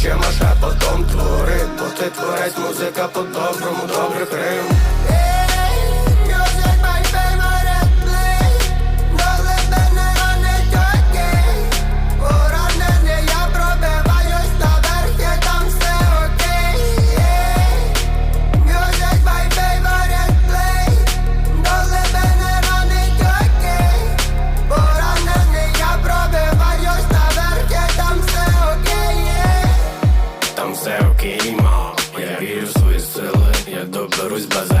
Хоче маша потом твори, бо ти творець, музика по-доброму, добрих рим такий. Я вірю в свої сили, я доберусь без